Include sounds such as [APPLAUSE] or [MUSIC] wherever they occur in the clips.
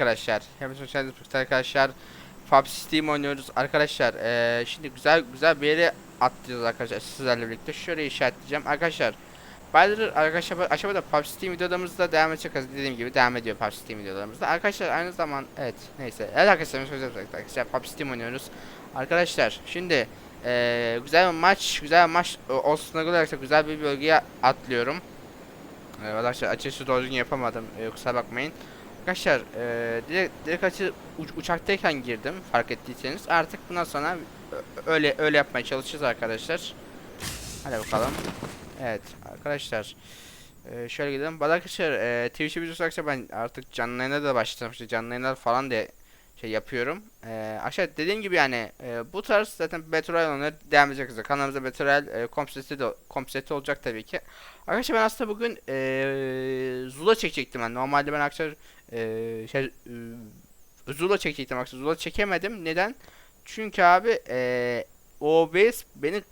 arkadaşlar. Hepiniz hoş geldiniz arkadaşlar. PUBG Steam oynuyoruz arkadaşlar. Eee şimdi güzel güzel bir yere atlıyoruz arkadaşlar sizlerle birlikte. Şöyle işaretleyeceğim arkadaşlar. Baydır arkadaşlar bu aşağıda PUBG Steam videolarımızda devam edecek dediğim gibi devam ediyor PUBG Steam videolarımızda. Arkadaşlar aynı zaman evet neyse. Evet arkadaşlar söz arkadaşlar PUBG Steam oynuyoruz. Arkadaşlar şimdi eee güzel bir maç güzel bir maç olsun olarak güzel bir bölgeye atlıyorum. Ee, arkadaşlar açışı doğru yapamadım. Ee, kusura bakmayın. Arkadaşlar e, direkt, direkt açı uç- uçaktayken girdim fark ettiyseniz. Artık bundan sonra öyle öyle yapmaya çalışacağız arkadaşlar. Hadi bakalım. Evet arkadaşlar. E, şöyle gidelim. Arkadaşlar e, Twitch'e videosu ben artık canlı yayına da başladım. İşte canlı yayınlar falan diye şey yapıyorum. E, aşağı dediğim gibi yani e, bu tarz zaten Battle Royale oyunları devam edecek. zaten. Kanalımızda Battle Royale e, kompseti de kompseti olacak tabii ki. Arkadaşlar ben aslında bugün eee Zula çekecektim ben. Normalde ben arkadaşlar eee şey eee, Zula çekecektim arkadaşlar. Zula çekemedim. Neden? Çünkü abi eee OBS beni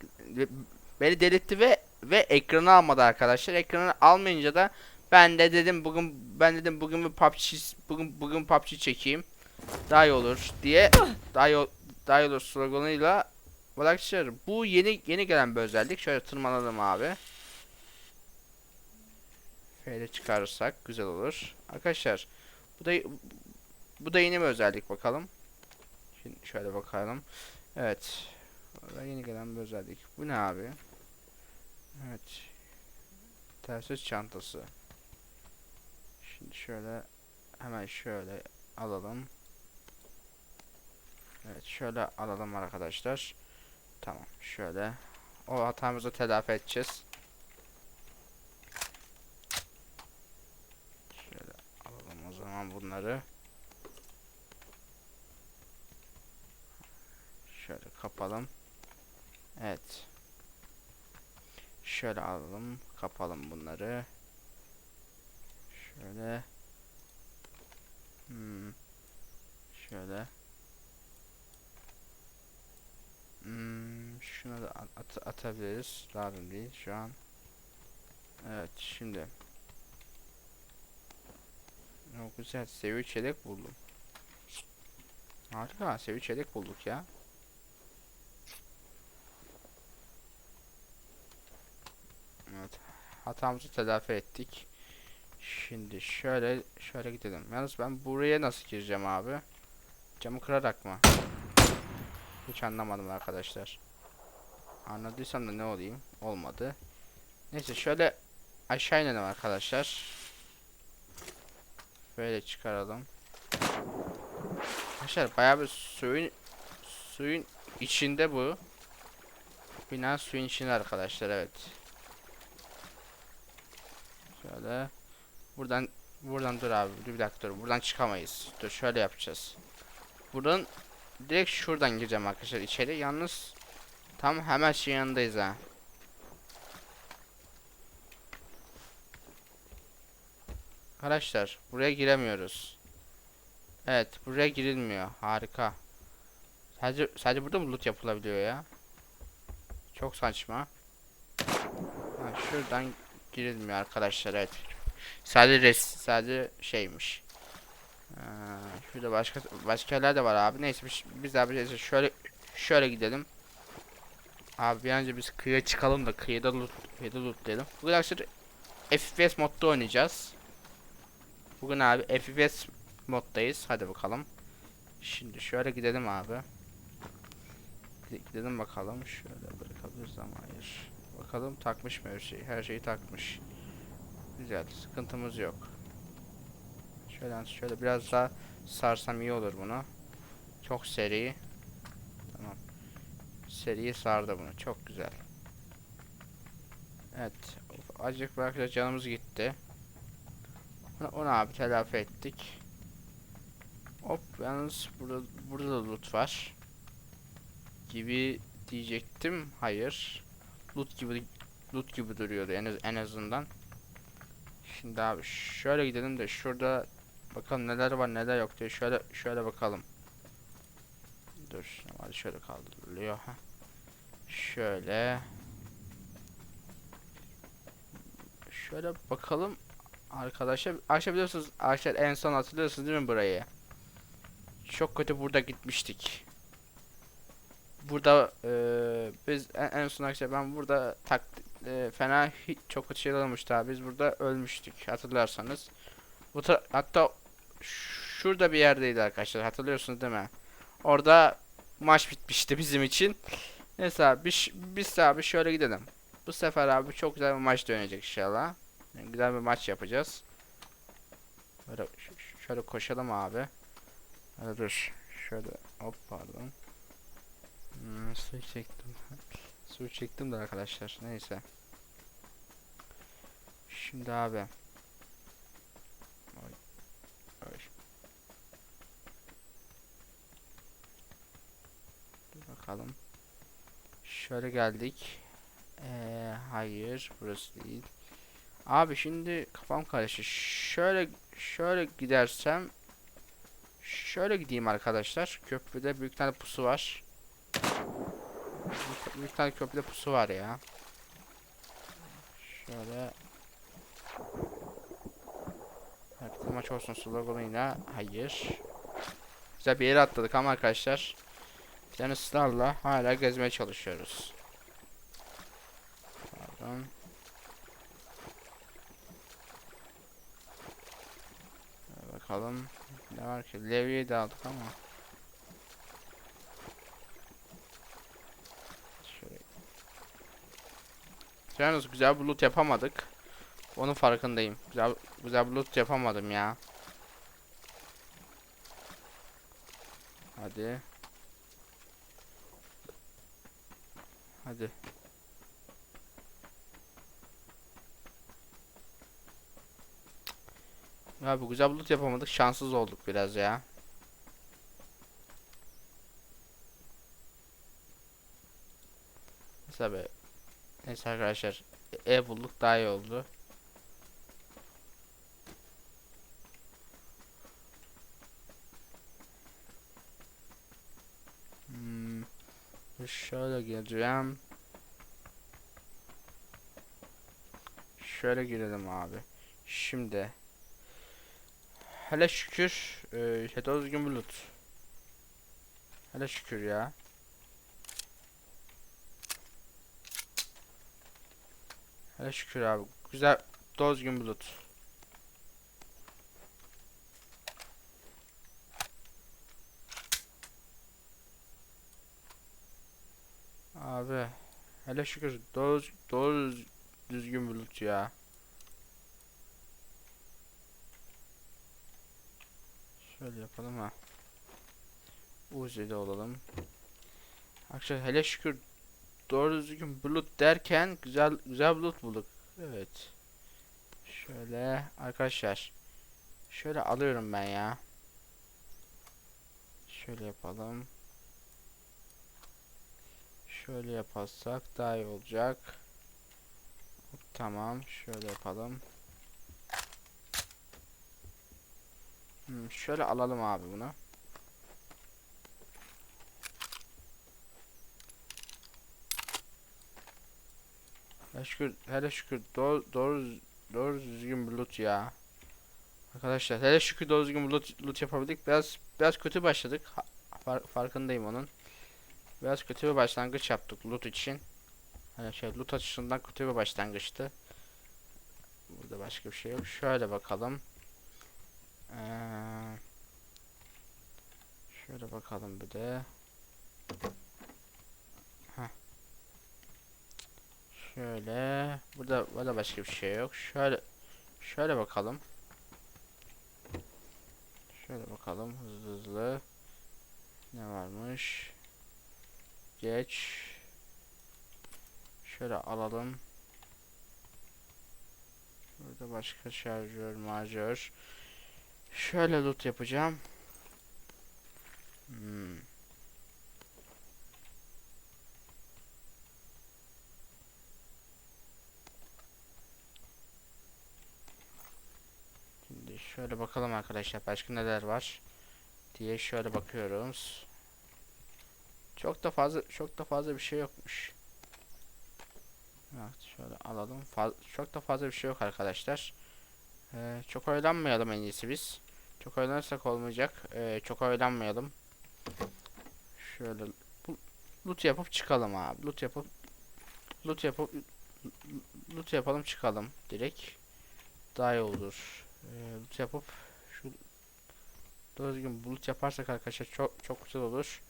beni delirtti ve ve ekranı almadı arkadaşlar. Ekranı almayınca da ben de dedim bugün ben dedim bugün bir PUBG bugün bugün PUBG çekeyim. Daha iyi olur diye daha iyi, daha iyi olur sloganıyla Arkadaşlar bu yeni yeni gelen bir özellik. Şöyle tırmanalım abi. Şöyle çıkarırsak güzel olur. Arkadaşlar bu da bu da yeni bir özellik bakalım. Şimdi şöyle bakalım. Evet. Bu da yeni gelen bir özellik. Bu ne abi? Evet. Telsiz çantası. Şimdi şöyle hemen şöyle alalım. Evet şöyle alalım arkadaşlar. Tamam şöyle. O hatamızı telafi edeceğiz. Şöyle alalım o zaman bunları. Şöyle kapalım. Evet. Şöyle alalım. Kapalım bunları. Şöyle. Hmm. Şöyle. Hmm, şuna da at- at- atabiliriz. Lazım değil şu an. Evet şimdi. O güzel seviye çelik buldum. Harika seviye çelik bulduk ya. Evet hatamızı telafi ettik. Şimdi şöyle şöyle gidelim. Yalnız ben buraya nasıl gireceğim abi? Camı kırarak mı? Hiç anlamadım arkadaşlar. Anladıysam da ne olayım? Olmadı. Neyse şöyle aşağı inelim arkadaşlar. Böyle çıkaralım. Arkadaşlar bayağı bir suyun suyun içinde bu. Bina suyun içinde arkadaşlar evet. Şöyle buradan buradan dur abi dur bir dakika dur buradan çıkamayız. Dur şöyle yapacağız. Buradan direkt şuradan gireceğim arkadaşlar içeri. Yalnız tam hemen şey yanındayız ha. Arkadaşlar buraya giremiyoruz. Evet buraya girilmiyor. Harika. Sadece sadece burada mı loot yapılabiliyor ya? Çok saçma. Ha, şuradan girilmiyor arkadaşlar evet. Sadece res sadece şeymiş. Ee, şurada başka başka yerler de var abi. Neyse biz, biz abi neyse şöyle şöyle gidelim. Abi bir önce biz kıyıya çıkalım da kıyıda loot, kıyıda lootlayalım. Bugün arkadaşlar FPS modda oynayacağız. Bugün abi FPS moddayız. Hadi bakalım. Şimdi şöyle gidelim abi. Gide- Gidelim bakalım. Şöyle bırakabiliriz ama hayır. Bakalım takmış mı her şeyi? Her şeyi takmış. Güzel. Sıkıntımız yok. Şöyle şöyle biraz daha sarsam iyi olur bunu. Çok seri. Tamam. Seriyi sardı bunu. Çok güzel. Evet. Acık bırakacak canımız gitti. Onu, abi telafi ettik. Hop yalnız burada burada da loot var. Gibi diyecektim. Hayır. Loot gibi loot gibi duruyordu en, az- en azından. Şimdi abi şöyle gidelim de şurada bakalım neler var neler yok diye şöyle şöyle bakalım. Dur hadi şöyle kaldırılıyor ha. Şöyle. Şöyle bakalım arkadaşlar. Arkadaşlar biliyorsunuz arkadaşlar en son hatırlıyorsunuz değil mi burayı? çok kötü burada gitmiştik. Burada eee, biz en, en son arkadaşlar ben burada tak eee, fena hiç çok kötü şeyler olmuştu abi. Biz burada ölmüştük hatırlarsanız. Bu ta- hatta şurada bir yerdeydi arkadaşlar hatırlıyorsunuz değil mi? Orada maç bitmişti bizim için. Neyse abi biz, abi şöyle gidelim. Bu sefer abi çok güzel bir maç dönecek inşallah. Yani güzel bir maç yapacağız. Böyle şöyle koşalım abi. Hadi dur. Şöyle hop pardon. Hmm, su çektim. su çektim de arkadaşlar. Neyse. Şimdi abi. Bakalım. Şöyle geldik. Ee, hayır burası değil. Abi şimdi kafam karıştı. Şöyle şöyle gidersem şöyle gideyim arkadaşlar. Köprüde büyük tane pusu var. Büyük, büyük tane köprüde pusu var ya. Şöyle Herkese maç olsun sloganıyla hayır. Güzel bir yere atladık ama arkadaşlar. Bir tane hala gezmeye çalışıyoruz. Pardon. Bakalım ne var ki? Levye'yi de aldık ama. Şöyle. Yalnız güzel bir loot yapamadık. Onun farkındayım. Güzel güzel bir loot yapamadım ya. Hadi. Hadi. Ya bu güzel loot yapamadık. Şanssız olduk biraz ya. Neyse be. Neyse arkadaşlar. Ev bulduk daha iyi oldu. Şöyle gireceğim. Şöyle girelim abi. Şimdi. Hele şükür. E, Shadow düzgün bulut. Hele şükür ya. Hele şükür abi. Güzel. Dozgun bulut. Abi. Hele şükür doğru, doğru düzgün bulut ya. Şöyle yapalım ha. Uzi'de olalım. Arkadaşlar hele şükür doğru düzgün bulut derken güzel güzel bulut bulduk. Evet. Şöyle arkadaşlar. Şöyle alıyorum ben ya. Şöyle yapalım. Şöyle yaparsak daha iyi olacak. Tamam. Şöyle yapalım. Hmm, şöyle alalım abi bunu. Hele şükür, hele şükür doğru, doğru, doğru düzgün bir loot ya. Arkadaşlar hele şükür doğru düzgün bir loot, loot yapabildik. Biraz biraz kötü başladık. Ha- far- farkındayım onun. Biraz kötü bir başlangıç yaptık loot için. Hani şey loot açısından kötü bir başlangıçtı. Burada başka bir şey yok. Şöyle bakalım. Ee, şöyle bakalım bir de. Heh. Şöyle. Burada burada başka bir şey yok. Şöyle şöyle bakalım. Şöyle bakalım hızlı hızlı. Ne varmış? Geç. Şöyle alalım. Burada başka şarjör, marjör. Şöyle loot yapacağım. Hmm. Şimdi şöyle bakalım arkadaşlar başka neler var diye şöyle bakıyoruz. Çok da fazla çok da fazla bir şey yokmuş. Evet şöyle alalım. Faz- çok da fazla bir şey yok arkadaşlar. Ee, çok oyalanmayalım en iyisi biz. Çok oynarsak olmayacak. Ee, çok oynanmayalım. Şöyle loot yapıp çıkalım abi. Loot yapıp loot yapıp loot yapalım çıkalım direkt. Daha iyi olur. Ee, loot yapıp şu düzgün bulut yaparsak arkadaşlar çok çok güzel olur.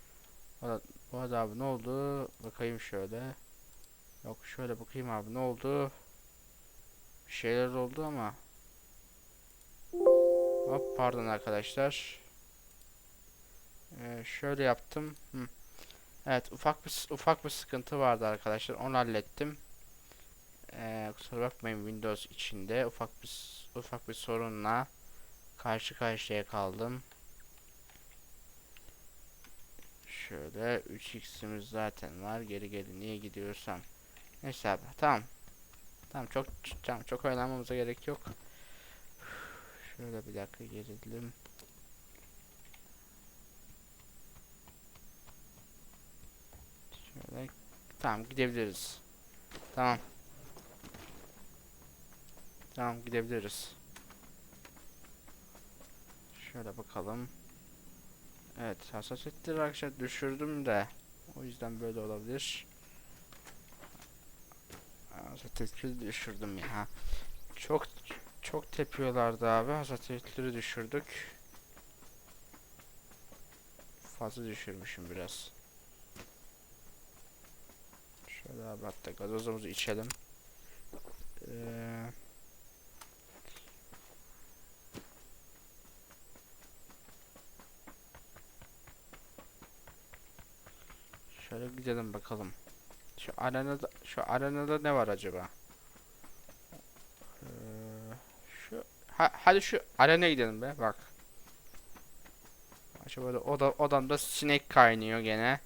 Bu arada abi ne oldu? Bakayım şöyle. Yok şöyle bakayım abi ne oldu? Bir şeyler oldu ama. Hop pardon arkadaşlar. Ee, şöyle yaptım. Hı. Evet ufak bir ufak bir sıkıntı vardı arkadaşlar. Onu hallettim. Ee, kusura bakmayın Windows içinde ufak bir ufak bir sorunla karşı karşıya kaldım. Şöyle 3x'imiz zaten var. Geri geri niye gidiyorsam. Neyse abi tamam. Tamam çok tamam çok oynamamıza gerek yok. Şöyle bir dakika gerilim. Şöyle tamam gidebiliriz. Tamam. Tamam gidebiliriz. Şöyle bakalım. Evet hassasiyetleri arkadaşlar düşürdüm de o yüzden böyle olabilir. Hassasiyetleri düşürdüm ya. Çok çok tepiyorlardı abi. Hassasiyetleri düşürdük. Fazla düşürmüşüm biraz. Şöyle abi hatta gazozumuzu içelim. Ee, şöyle gidelim bakalım. Şu arenada şu arenada ne var acaba? Ee, şu ha, hadi şu arenaya gidelim be bak. Acaba da oda, odamda sinek kaynıyor gene.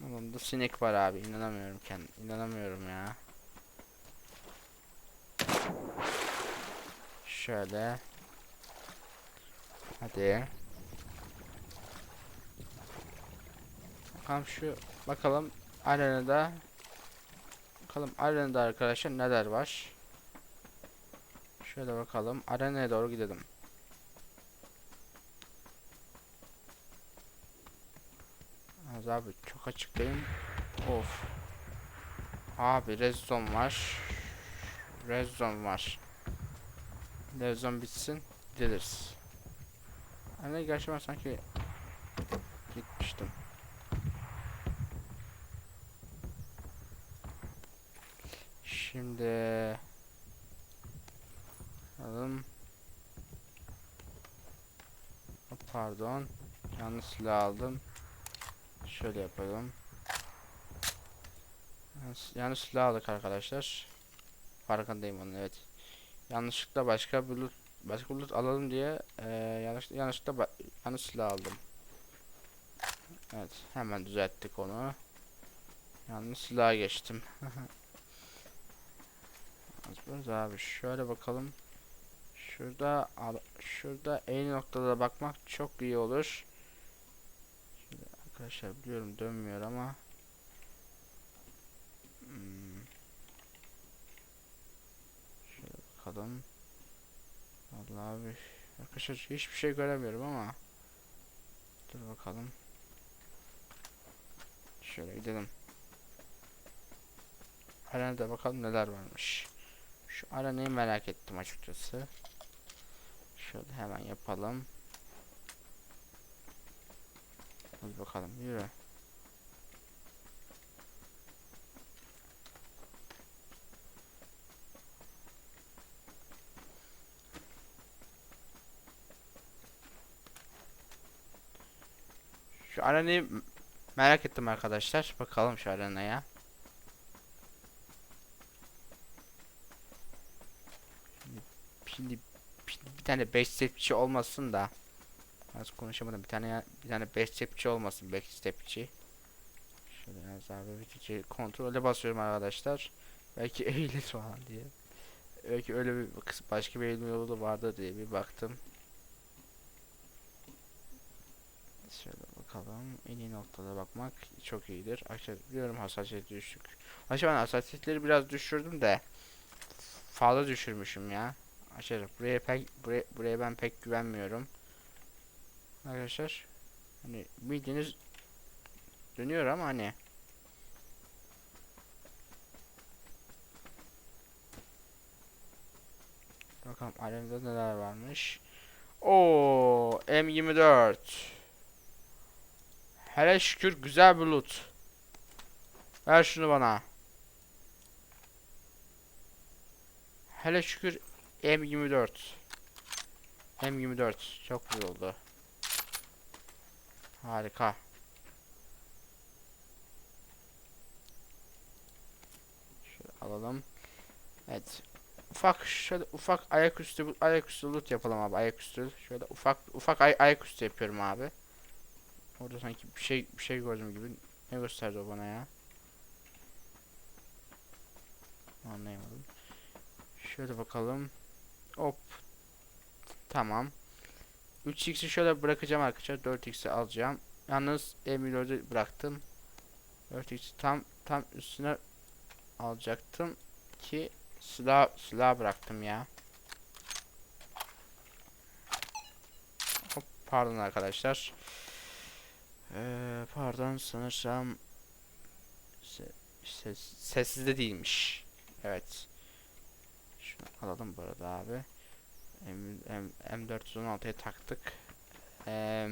Odamda sinek var abi inanamıyorum kendim inanamıyorum ya. Şöyle. Hadi. Bakalım şu bakalım arenada bakalım arenada arkadaşlar neler var. Şöyle bakalım arenaya doğru gidelim. Az abi çok açıklayayım. Of. Abi red zone var. Red zone var. Red zone bitsin. Gideriz. Hani gerçi sanki gitmiştim. Şimdi alalım. Pardon. Yanlış silah aldım. Şöyle yapalım. Yanlış, silah aldık arkadaşlar. Farkındayım onun evet. Yanlışlıkla başka bir loot, başka bir loot alalım diye eee yanlış yanlışlıkla yanlış silah aldım. Evet, hemen düzelttik onu. Yanlış silaha geçtim. [LAUGHS] Az abi şöyle bakalım. Şurada şurada en noktada bakmak çok iyi olur. Şimdi arkadaşlar biliyorum dönmüyor ama hmm. Şöyle bakalım. Vallahi abi arkadaşlar hiçbir şey göremiyorum ama dur bakalım. Şöyle gidelim. Arenada bakalım neler varmış. Şu arenayı merak ettim açıkçası. Şöyle hemen yapalım. Hadi bakalım yürü. Şu arenayı m- merak ettim arkadaşlar. Bakalım şu arenaya. Şimdi, bir tane 5 stepçi olmasın da. Az konuşamadım. Bir tane bir tane 5 stepçi olmasın 5 stepçi. Şöyle az abi bitici kontrole basıyorum arkadaşlar. Belki [LAUGHS] eğilir falan diye. Belki öyle bir başka bir eğilme yolu da vardır diye bir baktım. Şöyle bakalım. En iyi noktada bakmak çok iyidir. Arkadaşlar biliyorum hassasiyeti düşük. Aşağı ben hassasiyetleri biraz düşürdüm de fazla düşürmüşüm ya. Arkadaşlar buraya pek buraya, buraya ben pek güvenmiyorum. Arkadaşlar hani bildiğiniz dönüyor ama hani Bakalım alemde neler varmış. Oo M24. Hele şükür güzel bir loot. Ver şunu bana. Hele şükür M24. M24 çok güzel oldu. Harika. Şöyle alalım. Evet. Ufak şöyle ufak ayaküstü ayaküstü loot yapalım abi ayaküstü. Şöyle ufak ufak ay ayaküstü yapıyorum abi. Orada sanki bir şey bir şey gördüm gibi. Ne gösterdi o bana ya? Anlayamadım. Şöyle bakalım. Hop. Tamam. 3x'i şöyle bırakacağım arkadaşlar. 4x'i alacağım. Yalnız M4'ü bıraktım. 4x'i tam tam üstüne alacaktım ki silah silah bıraktım ya. Hop, pardon arkadaşlar. Ee, pardon sanırsam se ses sessizde değilmiş. Evet. Alalım bu arada abi. M, M, M416'ya taktık. Ee,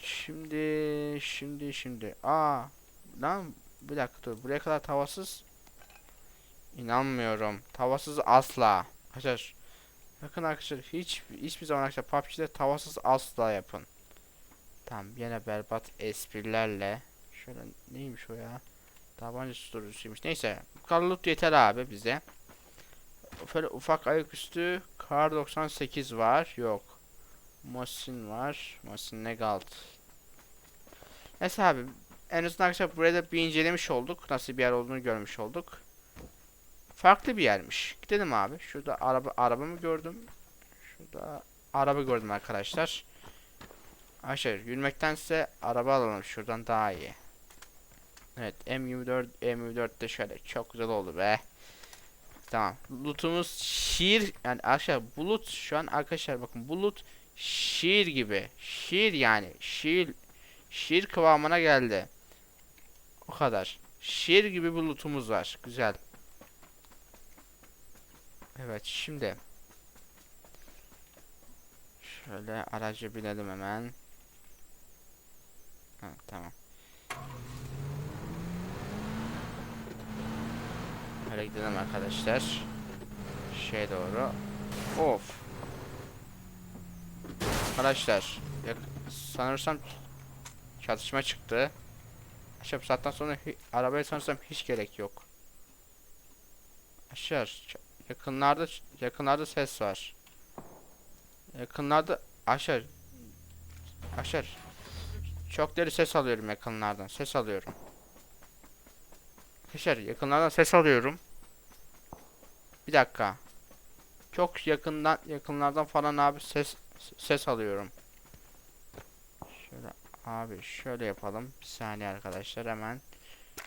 şimdi şimdi şimdi. Aa lan bir dakika dur. Buraya kadar tavasız İnanmıyorum. Tavasız asla. Arkadaşlar bakın arkadaşlar hiç hiçbir zaman arkadaşlar PUBG'de tavasız asla yapın. Tamam yine berbat esprilerle. Şöyle neymiş o ya? Tabanca susturucusuymuş. Neyse loot yeter abi bize. Böyle ufak ayaküstü kar 98 var. Yok. Mosin var. Mosin Negalt. Neyse abi en azından arkadaşlar buraya da bir incelemiş olduk. Nasıl bir yer olduğunu görmüş olduk. Farklı bir yermiş. Gidelim abi. Şurada araba araba mı gördüm? Şurada araba gördüm arkadaşlar. Arkadaşlar yürümektense araba alalım şuradan daha iyi. Evet M24 M24 de şöyle çok güzel oldu be. Tamam. Lootumuz şiir yani arkadaşlar bulut şu an arkadaşlar bakın bulut şiir gibi. Şiir yani. Şiir şiir kıvamına geldi. O kadar. Şiir gibi bir lootumuz var. Güzel. Evet şimdi şöyle araca binelim hemen. Ha, tamam. Böyle gidelim arkadaşlar. Şey doğru. Of. Arkadaşlar sanırsam çatışma çıktı. Aşağı bu saatten sonra arabaya sanırsam hiç gerek yok. Aşağı Yakınlarda yakınlarda ses var. Yakınlarda aşağı aşağı çok deri ses alıyorum yakınlardan. Ses alıyorum. Aşağı yakınlardan ses alıyorum. Bir dakika. Çok yakından yakınlardan falan abi ses ses alıyorum. Şöyle abi şöyle yapalım. Bir saniye arkadaşlar hemen.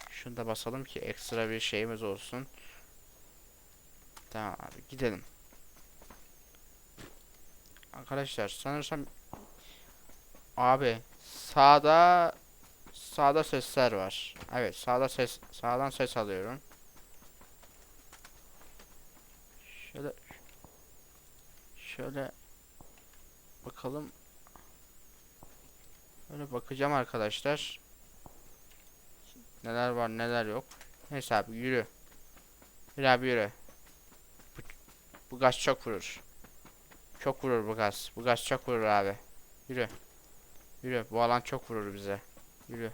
Şunu da basalım ki ekstra bir şeyimiz olsun. Tamam abi gidelim. Arkadaşlar sanırsam abi sağda sağda sesler var. Evet sağda ses sağdan ses alıyorum. Şöyle şöyle bakalım. Böyle bakacağım arkadaşlar. Neler var neler yok. Neyse abi yürü. Yürü abi yürü. Bu gaz çok vurur. Çok vurur bu gaz. Bu gaz çok vurur abi. Yürü. Yürü. Bu alan çok vurur bize. Yürü.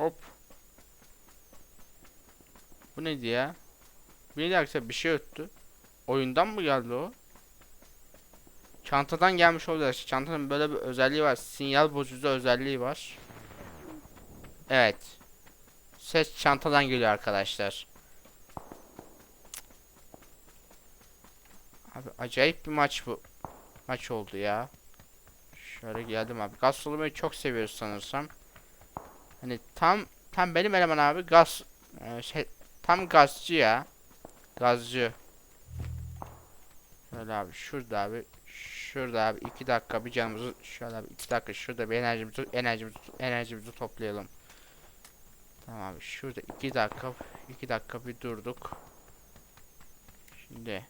Hop. Bu neydi ya? Neydi arkadaşlar? Bir şey öttü. Oyundan mı geldi o? Çantadan gelmiş olabilir. Çantanın böyle bir özelliği var. Sinyal bozucu özelliği var. Evet. Ses çantadan geliyor arkadaşlar. Abi acayip bir maç bu. Maç oldu ya. Şöyle geldim abi. Gaz solumayı çok seviyoruz sanırsam. Hani tam tam benim eleman abi gaz e, şey tam gazcı ya. Gazcı. Şöyle abi şurada abi şurada abi iki dakika bir canımızı şöyle abi iki dakika şurada bir enerjimizi enerjimizi enerjimizi toplayalım. Tamam abi şurada iki dakika iki dakika bir durduk. Şimdi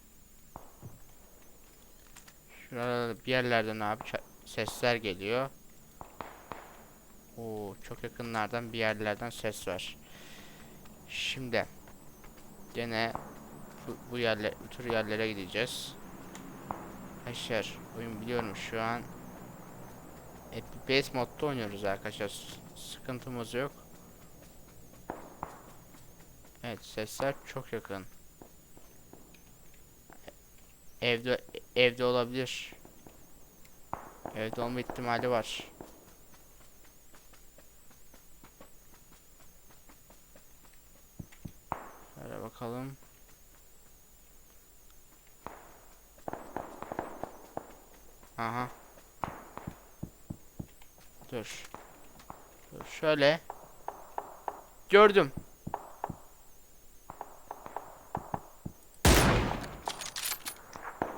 Şurada bir yerlerden abi sesler geliyor. Oo çok yakınlardan bir yerlerden ses var. Şimdi gene bu, bu yerler bu tür yerlere gideceğiz. Arkadaşlar oyun biliyorum şu an FPS modda oynuyoruz arkadaşlar. Sıkıntımız yok. Evet sesler çok yakın. Evde evde olabilir. Evde olma ihtimali var. Şöyle bakalım. Aha. Dur. Dur şöyle. Gördüm.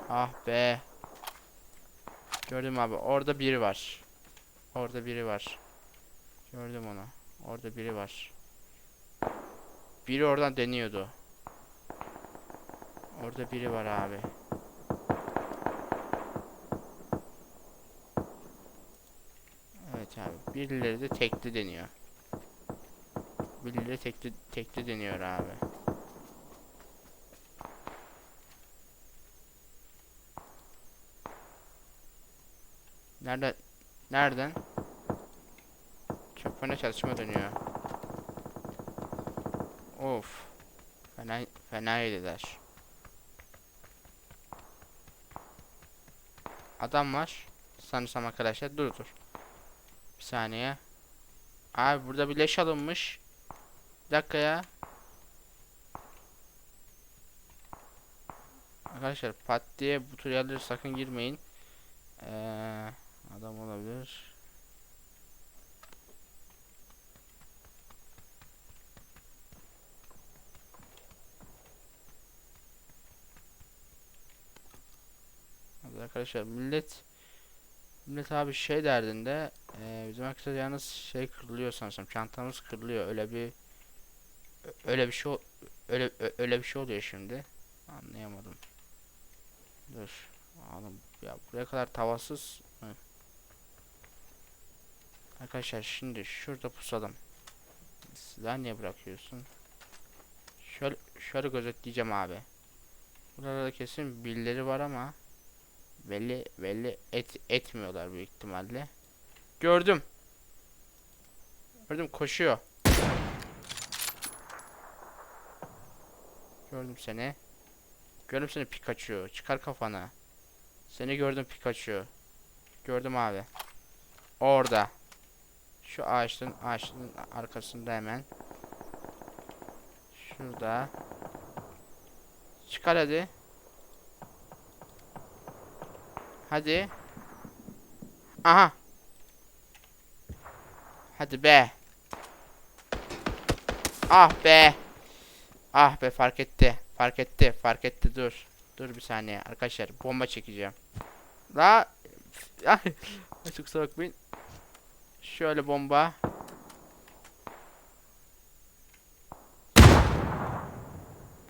Ah be. Gördüm abi. Orada biri var. Orada biri var. Gördüm onu. Orada biri var. Biri oradan deniyordu. Orada biri var abi. Evet abi. Birileri de tekli deniyor. Birileri tekli tekli deniyor abi. Nerede? Nereden? Çöpüne çalışma dönüyor. Of. Fena, fena yediler. Adam var. Sanırsam arkadaşlar. Dur dur. Bir saniye. Abi burada bir leş alınmış. Bir dakika ya. Arkadaşlar pat diye bu tür yerlere sakın girmeyin. Eee adam olabilir. Arkadaşlar millet millet abi şey derdinde eee bizim arkadaşlar yalnız şey kırılıyor sanırsam çantamız kırılıyor. Öyle bir öyle bir şey öyle öyle bir şey oluyor şimdi. Anlayamadım. Dur oğlum ya buraya kadar tavasız Hı. Arkadaşlar şimdi şurada pusalım Silah niye bırakıyorsun? Şöyle şöyle gözetleyeceğim abi. Burada kesin birileri var ama belli belli et etmiyorlar büyük ihtimalle. Gördüm. Gördüm koşuyor. Gördüm seni. Gördüm seni Pikachu. Çıkar kafanı. Seni gördüm Pikachu. Gördüm abi. Orada. Şu ağaçın ağaçın arkasında hemen. Şurada. Çıkar hadi. Hadi. Aha. Hadi be. Ah be. Ah be fark etti. Fark etti. Fark etti. Dur. Dur bir saniye arkadaşlar. Bomba çekeceğim. La. [LAUGHS] Çok kusura bakmayın. Şöyle bomba.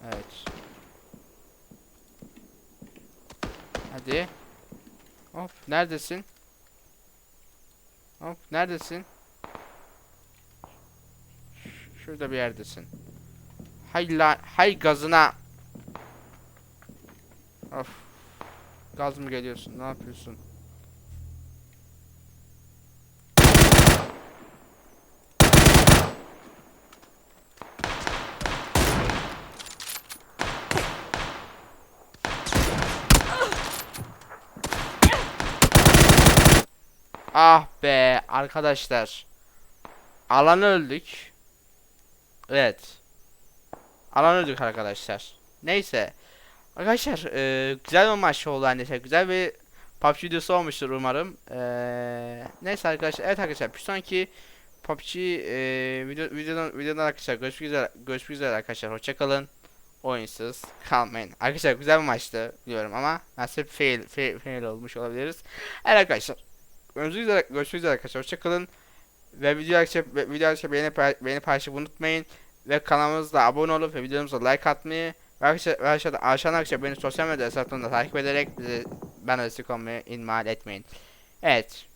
Evet. Hadi. Hop neredesin? Hop neredesin? Şurada bir yerdesin. Hay la hay gazına. Of. Gaz mı geliyorsun? Ne yapıyorsun? Ah be arkadaşlar. Alan öldük. Evet. Alan öldük arkadaşlar. Neyse. Arkadaşlar e, güzel bir maç oldu annesi. Güzel bir PUBG videosu olmuştur umarım. Ee, neyse arkadaşlar. Evet arkadaşlar. Bir sonraki PUBG ee, video, videodan, videodan arkadaşlar görüşmek üzere, görüşmek üzere arkadaşlar. Hoşçakalın. Oyunsuz kalmayın. Arkadaşlar güzel bir maçtı diyorum ama maalesef fail, fail, fail olmuş olabiliriz. Evet arkadaşlar. Görüşmek üzere, görüşmek üzere arkadaşlar. Hoşçakalın. Ve video arkadaşlar, ve video arkadaşlar beğeni, beğeni paylaşmayı unutmayın. Ve kanalımıza abone olup ve videomuza like atmayı ve arkadaşlar, aşağıda, aşağıdan arkadaşlar beni sosyal medya hesaplarında takip ederek bizi ben destek olmayı ihmal etmeyin. Evet.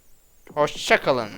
Hoşçakalın.